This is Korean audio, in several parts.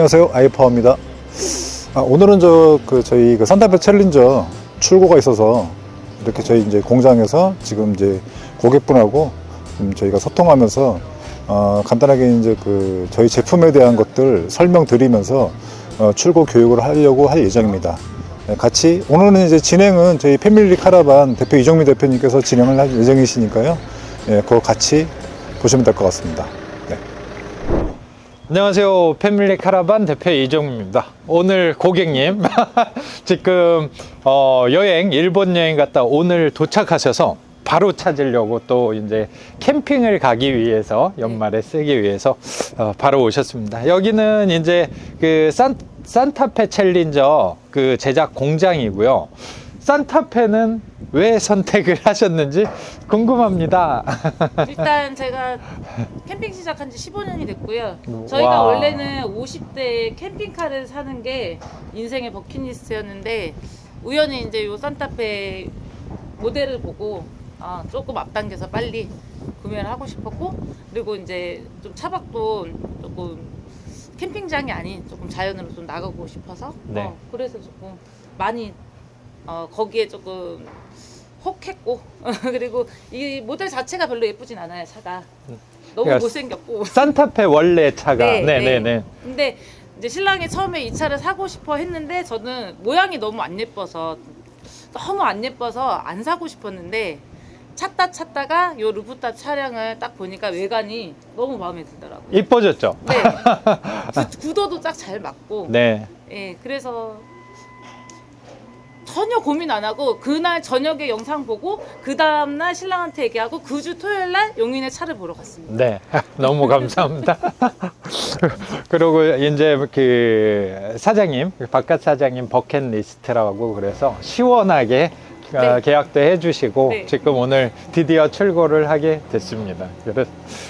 안녕하세요 아이파워입니다 아, 오늘은 저 그 저희 그 산타페 챌린저 출고가 있어서 이렇게 저희 이제 공장에서 지금 이제 고객분하고 좀 저희가 소통하면서 어, 간단하게 이제 그 저희 제품에 대한 것들 설명드리면서 어, 출고 교육을 하려고 할 예정입니다. 네, 같이 오늘은 이제 진행은 저희 패밀리 카라반 대표 이정미 대표님께서 진행을 할 예정이시니까요. 예, 그거 같이 보시면 될 것 같습니다. 네. 안녕하세요. 패밀리 카라반 대표 이종입니다. 오늘 고객님 지금 어, 여행 일본 여행 갔다 오늘 도착하셔서 바로 찾으려고 또 이제 캠핑을 가기 위해서 연말에 쓰기 위해서 어, 바로 오셨습니다. 여기는 이제 그 산, 산타페 챌린저 그 제작 공장이고요. 산타페는 왜 선택을 하셨는지 궁금합니다. 일단 제가 캠핑 시작한 지 15년이 됐고요. 와. 저희가 원래는 50대에 캠핑카를 사는 게 인생의 버킷리스트였는데 우연히 이제 요 산타페 모델을 보고 아, 조금 앞당겨서 빨리 구매를 하고 싶었고 그리고 이제 좀 차박도 조금 캠핑장이 아닌 조금 자연으로 좀 나가고 싶어서 네. 어, 그래서 조금 많이 어, 거기에 조금 혹했고 그리고 이 모델 자체가 별로 예쁘진 않아요 차가 너무 그러니까 못생겼고 산타페 원래 차가 네, 네네네. 네. 근데 이제 신랑이 처음에 이 차를 사고 싶어 했는데 저는 모양이 너무 안 예뻐서 너무 안 예뻐서 안 사고 싶었는데 찾다 찾다가 요 루프탑 차량을 딱 보니까 외관이 너무 마음에 들더라고요. 이뻐졌죠? 네. 구- 구도도 딱 잘 맞고 네. 예, 그래서 전혀 고민 안 하고 그날 저녁에 영상 보고 그 다음 날 신랑한테 얘기하고 그 주 토요일 날 용인에 차를 보러 갔습니다. 네. 너무 감사합니다. 그리고 이제 그 사장님, 바깥 사장님 버킷리스트라고 그래서 시원하게 어, 네. 계약도 해주시고 네. 지금 오늘 드디어 출고를 하게 됐습니다. 그래-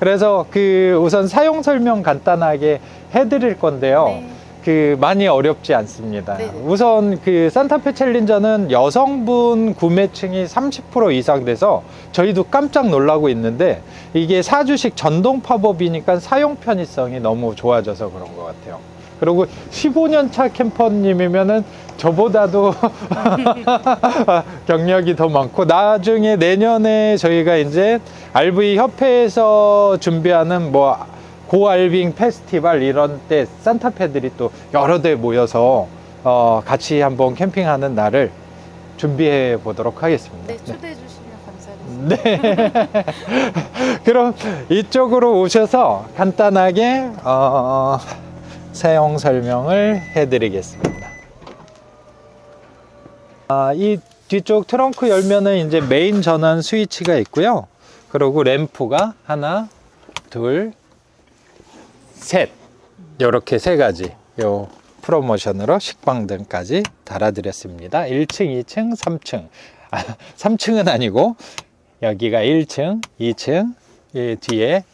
그래서 그 우선 사용 설명 간단하게 해드릴 건데요. 네. 그 많이 어렵지 않습니다. 네네. 우선 그 산타페 챌린저는 여성분 구매층이 30% 이상 돼서 저희도 깜짝 놀라고 있는데 이게 사주식 전동 팝업이니까 사용 편의성이 너무 좋아져서 그런 것 같아요. 그리고 15년 차 캠퍼님이면은 저보다도 경력이 더 많고 나중에 내년에 저희가 이제 RV 협회에서 준비하는 뭐 고알빙 페스티벌 이런 때 산타페들이 또 여러 대 모여서 어, 같이 한번 캠핑하는 날을 준비해 보도록 하겠습니다. 네, 초대해 주시면 감사하겠습니다. 네. 그럼 이쪽으로 오셔서 간단하게 어, 사용 설명을 해드리겠습니다. 아, 이 뒤쪽 트렁크 열면은 이제 메인 전원 스위치가 있고요. 그리고 램프가 하나, 둘, 셋. 이렇게 세 가지. 요 프로모션으로 식빵등까지 달아드렸습니다. 1층, 2층, 3층. 아, 3층은 아니고 여기가 1층, 2층, 이 뒤에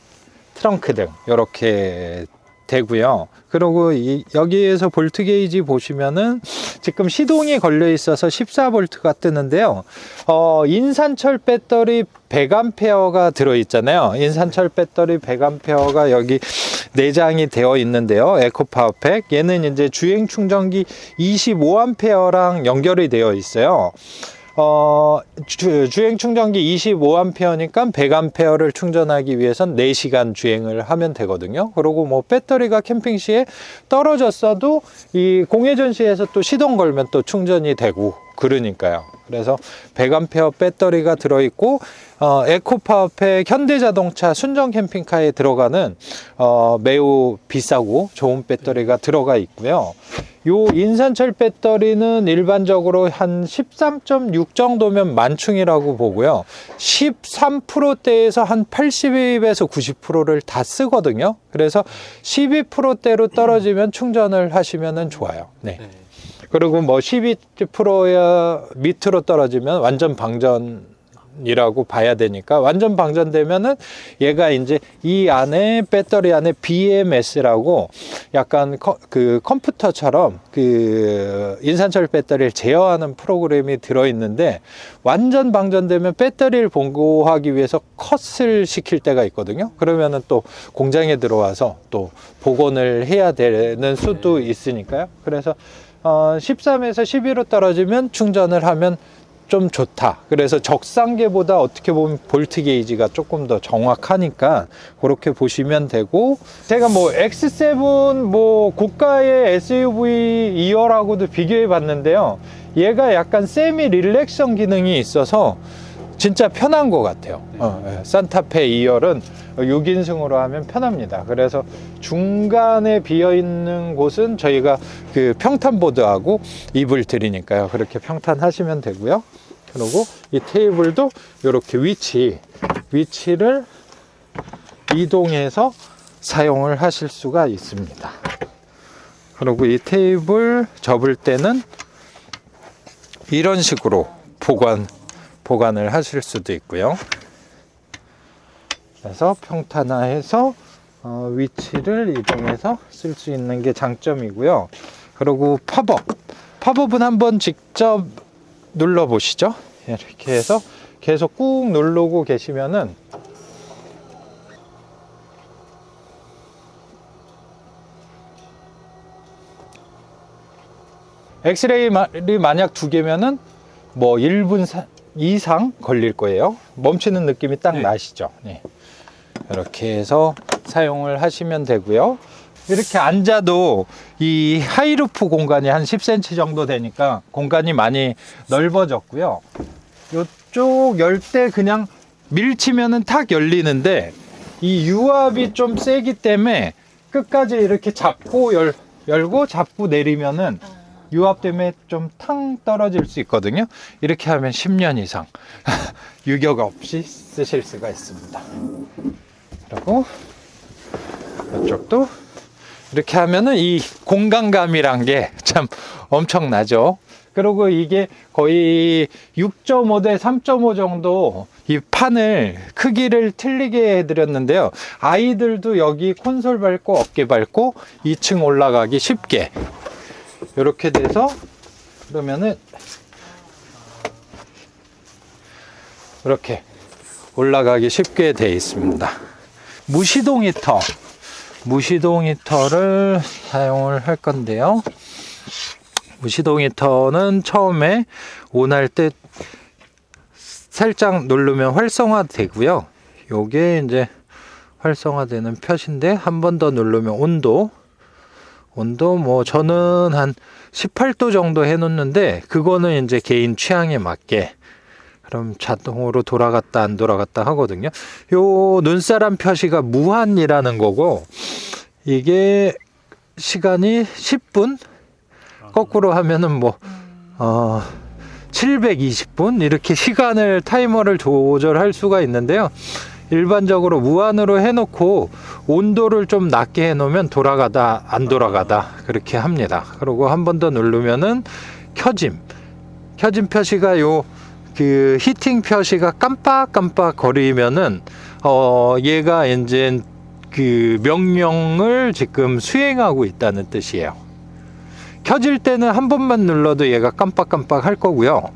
트렁크 등 이렇게 되고요. 그리고 이, 여기에서 볼트 게이지 보시면은 지금 시동이 걸려 있어서 14볼트가 뜨는데요. 어, 인산철 배터리 100암페어가 들어 있잖아요. 인산철 배터리 100암페어가 여기 내장이 되어 있는데요. 에코파워팩. 얘는 이제 주행 충전기 25암페어랑 연결이 되어 있어요. 어, 주, 주행 충전기 25암페어니까 100암페어를 충전하기 위해선 4시간 주행을 하면 되거든요. 그리고 뭐 배터리가 캠핑 시에 떨어졌어도 이 공회전 시에서 또 시동 걸면 또 충전이 되고 그러니까요. 그래서 100암페어 배터리가 들어있고 어, 에코파워팩 현대자동차 순정 캠핑카에 들어가는 어, 매우 비싸고 좋은 배터리가 들어가 있고요. 요 인산철 배터리는 일반적으로 한 13.6 정도면 만충이라고 보고요. 13%대에서 한 80에서 90%를 다 쓰거든요. 그래서 12%대로 떨어지면 충전을 하시면 좋아요. 네. 그리고 뭐 12%야 밑으로 떨어지면 완전 방전 방전 이라고 봐야 되니까 완전 방전되면은 얘가 이제 이 안에 배터리 안에 BMS라고 약간 커- 그 컴퓨터처럼 그 인산철 배터리를 제어하는 프로그램이 들어 있는데 완전 방전되면 배터리를 보호하기 위해서 컷을 시킬 때가 있거든요. 그러면은 또 공장에 들어와서 또 복원을 해야 되는 수도 있으니까요. 그래서 어, 13에서 11로 떨어지면 충전을 하면 좀 좋다. 그래서 적상계보다 어떻게 보면 볼트 게이지가 조금 더 정확하니까 그렇게 보시면 되고 제가 뭐 X7 뭐 고가의 SUV 2열하고도 비교해 봤는데요. 얘가 약간 세미 릴렉션 기능이 있어서 진짜 편한 것 같아요. 어, 예. 산타페 2열은 6인승으로 하면 편합니다. 그래서 중간에 비어 있는 곳은 저희가 그 평탄보드하고 입을 드리니까요. 그렇게 평탄하시면 되고요. 그리고 이 테이블도 이렇게 위치, 위치를 이동해서 사용을 하실 수가 있습니다. 그리고 이 테이블 접을 때는 이런 식으로 보관, 보관을 하실 수도 있고요. 그래서 평탄화해서 어, 위치를 이동해서 쓸 수 있는 게 장점이고요. 그리고 팝업. 팝업은 한번 직접 눌러 보시죠. 이렇게 해서 계속 꾹 누르고 계시면은 엑스레이를 만약 두 개면은 뭐 1분 사- 이상 걸릴 거예요. 멈추는 느낌이 딱 네. 나시죠. 네. 이렇게 해서 사용을 하시면 되고요. 이렇게 앉아도 이 하이루프 공간이 한 10cm 정도 되니까 공간이 많이 넓어졌고요. 이쪽 열때 그냥 밀치면은 탁 열리는데 이 유압이 좀 세기 때문에 끝까지 이렇게 잡고 열, 열고 잡고 내리면은 유압 때문에 좀 탕 떨어질 수 있거든요. 이렇게 하면 10년 이상 유격 없이 쓰실 수가 있습니다. 그리고 이쪽도 이렇게 하면은 이 공간감이란 게 참 엄청나죠. 그리고 이게 거의 6.5 대 3.5 정도 이 판을 크기를 틀리게 해드렸는데요. 아이들도 여기 콘솔 밟고 어깨 밟고 2층 올라가기 쉽게 이렇게 돼서 그러면은 이렇게 올라가기 쉽게 되어 있습니다. 무시동 히터, 무시동 히터를 사용을 할 건데요. 무시동 히터는 처음에 온할 때 살짝 누르면 활성화 되고요. 요게 이제 활성화되는 표시인데 한 번 더 누르면 온도 온도 뭐 저는 한 18도 정도 해 놓는데 그거는 이제 개인 취향에 맞게 그럼 자동으로 돌아갔다 안 돌아갔다 하거든요. 요 눈사람 표시가 무한이라는 거고 이게 시간이 10분 거꾸로 하면은 뭐 어, 720분 이렇게 시간을 타이머를 조절할 수가 있는데요. 일반적으로 무한으로 해놓고 온도를 좀 낮게 해놓으면 돌아가다 안 돌아가다 그렇게 합니다. 그리고 한 번 더 누르면은 켜짐 켜짐 표시가 요 그 히팅 표시가 깜빡깜빡 거리면은 어 얘가 이제 그 명령을 지금 수행하고 있다는 뜻이에요. 켜질 때는 한 번만 눌러도 얘가 깜빡깜빡 할 거고요.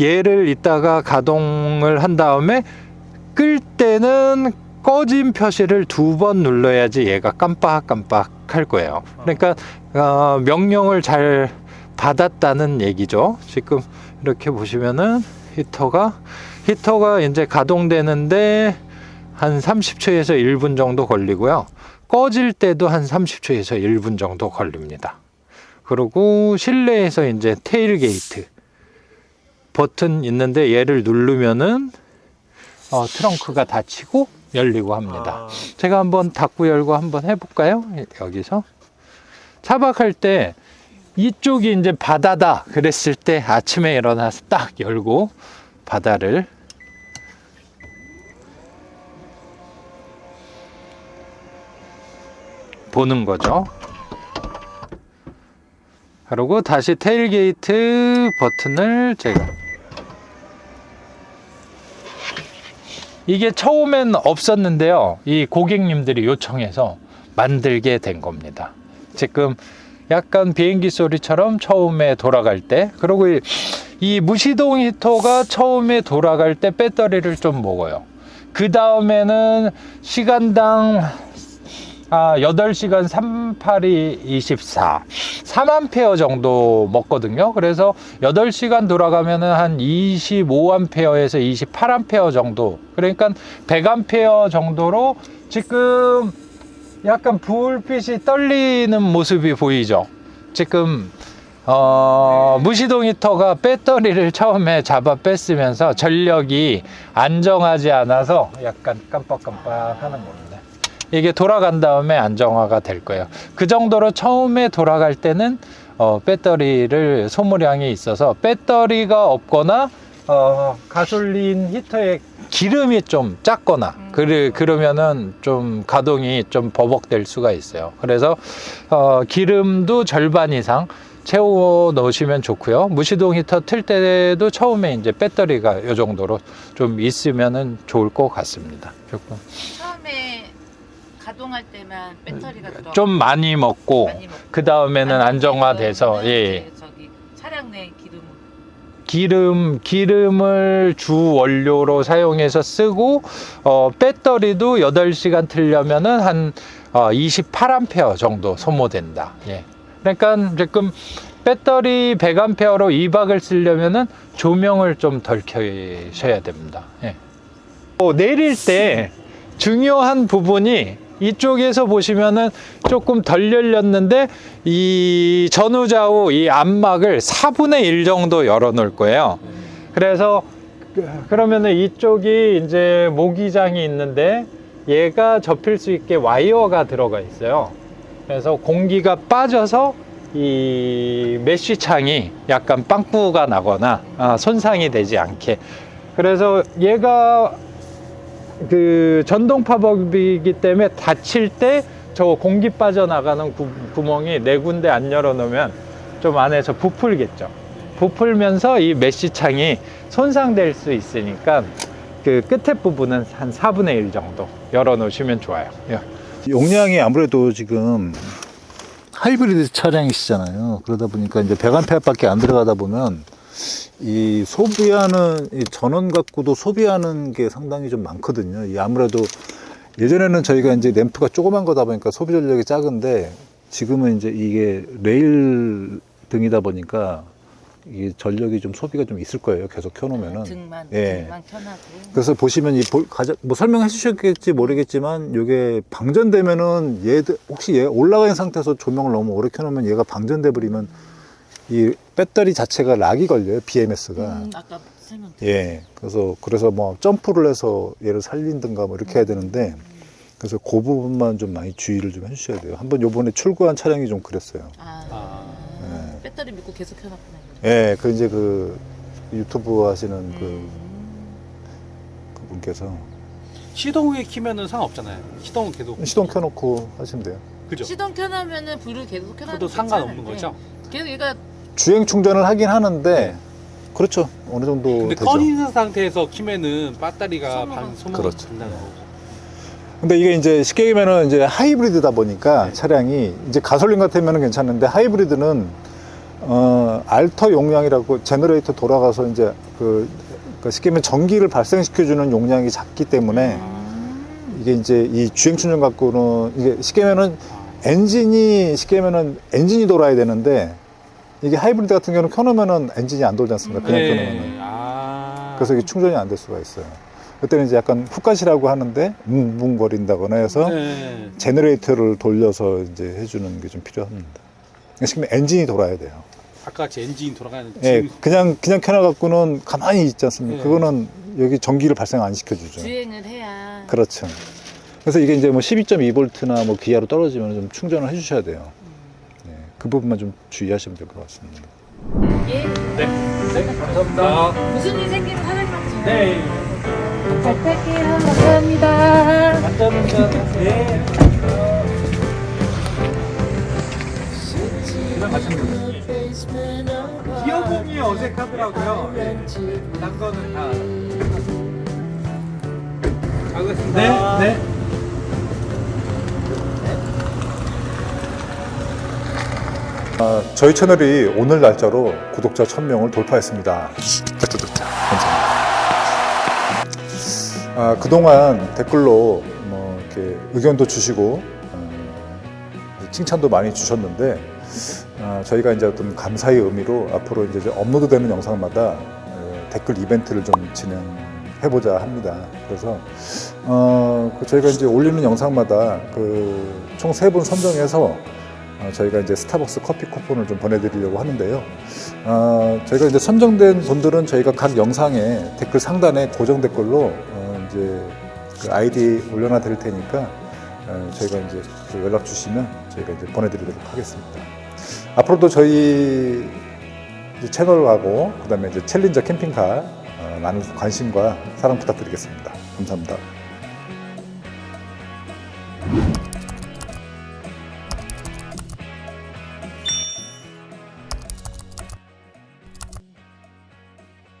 얘를 이따가 가동을 한 다음에 끌 때는 꺼진 표시를 두 번 눌러야지 얘가 깜빡깜빡 할 거예요. 그러니까 어, 명령을 잘 받았다는 얘기죠. 지금 이렇게 보시면은 히터가 히터가 이제 가동되는데 한 30초에서 1분 정도 걸리고요. 꺼질 때도 한 30초에서 1분 정도 걸립니다. 그리고 실내에서 이제 테일 게이트 버튼 있는데 얘를 누르면은 어, 트렁크가 닫히고 열리고 합니다. 아, 제가 한번 닫고 열고 한번 해볼까요? 여기서 차박할 때 이쪽이 이제 바다다 그랬을 때 아침에 일어나서 딱 열고 바다를 보는 거죠. 그리고 다시 테일게이트 버튼을 제가 이게 처음엔 없었는데요. 이 고객님들이 요청해서 만들게 된 겁니다. 지금 약간 비행기 소리처럼 처음에 돌아갈 때 그리고 이, 이 무시동 히터가 처음에 돌아갈 때 배터리를 좀 먹어요. 그 다음에는 시간당 아, 8시간 38이 24. 3암페어 정도 먹거든요. 그래서 8시간 돌아가면은 한 25암페어에서 28암페어 정도. 그러니까 100암페어 정도로 지금 약간 불빛이 떨리는 모습이 보이죠. 지금 어, 무시동 히터가 배터리를 처음에 잡아 뺐으면서 전력이 안정하지 않아서 약간 깜빡깜빡 하는 겁니다. 이게 돌아간 다음에 안정화가 될 거예요. 그 정도로 처음에 돌아갈 때는 어, 배터리를 소모량이 있어서 배터리가 없거나 어, 가솔린 히터에 기름이 좀 작거나 그러, 그러면은 좀 가동이 좀 버벅될 수가 있어요. 그래서 어, 기름도 절반 이상 채워 넣으시면 좋고요. 무시동 히터 틀 때도 처음에 이제 배터리가 이 정도로 좀 있으면은 좋을 것 같습니다. 조금 처음에 가동할 때만 배터리가 들어. 좀 많이 먹고 많이 먹고. 그 다음에는 안정화돼서 예. 이제 저기 차량 내 기름. 기름 기름을 주 원료로 사용해서 쓰고 어, 배터리도 8시간 틀려면은 한 어, 28암페어 정도 소모된다. 예. 그러니까 지금 배터리 100암페어로 2박을 쓰려면은 조명을 좀 덜 켜셔야 됩니다. 예. 어, 내릴 때 중요한 부분이 이쪽에서 보시면은 조금 덜 열렸는데 이 전후좌우 이 안막을 4분의 1 정도 열어 놓을 거예요. 그래서 그- 그러면은 이쪽이 이제 모기장이 있는데 얘가 접힐 수 있게 와이어가 들어가 있어요. 그래서 공기가 빠져서 이 메쉬 창이 약간 빵꾸가 나거나 아, 손상이 되지 않게 그래서 얘가 그 전동 팝업이기 때문에 닫힐 때 저 공기 빠져나가는 구, 구멍이 네 군데 안 열어 놓으면 좀 안에서 부풀겠죠. 부풀면서 이 메쉬 창이 손상될 수 있으니까 그 끝에 부분은 한 4분의 1 정도 열어 놓으시면 좋아요. 예. 용량이 아무래도 지금 하이브리드 차량이시잖아요. 그러다 보니까 이제 100A밖에 안 들어가다 보면 이 소비하는 이 전원 갖고도 소비하는 게 상당히 좀 많거든요. 이 아무래도 예전에는 저희가 이제 램프가 조그만 거다 보니까 소비 전력이 작은데 지금은 이제 이게 레일 등이다 보니까 이게 전력이 좀 소비가 좀 있을 거예요. 계속 켜놓으면은. 등만 예. 등만 켜놔도. 그래서 보시면 이 볼- 가장 뭐 설명해 주셨겠지 모르겠지만 이게 방전되면은 얘 혹시 얘 올라가 있는 상태에서 조명을 너무 오래 켜놓으면 얘가 방전돼 버리면 이 배터리 자체가 락이 걸려요 BMS가 음, 아까 설명. 예 그래서 그래서 뭐 점프를 해서 얘를 살린든가 뭐 이렇게 해야 되는데 그래서 그 부분만 좀 많이 주의를 좀 해주셔야 돼요 한번 요번에 출고한 차량이 좀 그랬어요 아, 네. 배터리 믿고 계속 켜놨구나. 예 그 이제 그 유튜브 하시는 그 음. 그분께서 시동 후에 키면은 상관없잖아요. 시동은 계속 시동 켜놓고 하시면 돼요 그죠? 시동 켜놓으면은 불을 계속 켜놔도 상관없는 괜찮은데. 거죠. 계속 얘가 주행 충전을 하긴 하는데 그렇죠 어느 정도 근데 되죠. 꺼 있는 상태에서 키면은 배터리가 소모가- 반 소모가 그렇죠. 된다는 거고. 근데 이게 이제 쉽게 얘기하면은 이제 하이브리드다 보니까 네. 차량이 이제 가솔린 같으면은 괜찮은데 하이브리드는 어 알터 용량이라고 제너레이터 돌아가서 이제 그, 그 쉽게 얘기하면 전기를 발생시켜주는 용량이 작기 때문에 음. 이게 이제 이 주행 충전 갖고는 이게 쉽게 얘기하면은 엔진이 쉽게 얘기하면은 엔진이 돌아야 되는데 이게 하이브리드 같은 경우는 켜놓으면은 엔진이 안 돌지 않습니까? 그냥 켜놓으면은. 아. 그래서 이게 충전이 안 될 수가 있어요. 그때는 이제 약간 훅갓이라고 하는데 뭉뭉거린다거나 해서 네. 제너레이터를 돌려서 이제 해주는 게 좀 필요합니다. 지금 엔진이 돌아야 돼요. 아까 제 엔진 돌아가는 예, 지금 그냥 그냥 켜놔갖고는 가만히 있지 않습니까? 네. 그거는 여기 전기를 발생 안 시켜주죠. 주행을 해야. 그렇죠. 그래서 이게 이제 뭐 12.2V나 뭐 기아로 떨어지면 좀 충전을 해주셔야 돼요. 예, 그 부분만 좀 주의하시면 될 것 같습니다. 예. 네, 네, 감사합니다. 무슨 일 생기면 사장님한테 전화. 네, 잘 탈게요. 감사합니다. 안전운전. 네. 기어봉이 어색하더라고요. 예. 딴 거는 다. 알겠습니다. 네, 네. 아, 저희 채널이 오늘 날짜로 구독자 1000명을 돌파했습니다. 감사합니다. 아, 그동안 댓글로 뭐 이렇게 의견도 주시고 어, 칭찬도 많이 주셨는데 아, 저희가 이제 어떤 감사의 의미로 앞으로 이제 업로드되는 영상마다 어, 댓글 이벤트를 좀 진행해보자 합니다. 그래서 어, 그 저희가 이제 올리는 영상마다 그 총 세 분 선정해서 어, 저희가 이제 스타벅스 커피 쿠폰을 좀 보내드리려고 하는데요. 어, 저희가 이제 선정된 분들은 저희가 각 영상에 댓글 상단에 고정 댓글로 어, 이제 그 아이디 올려놔 드릴 테니까 어, 저희가 이제 그 연락 주시면 저희가 이제 보내드리도록 하겠습니다. 앞으로도 저희 이제 채널하고 그다음에 이제 챌린저 캠핑카 어, 많은 관심과 사랑 부탁드리겠습니다. 감사합니다.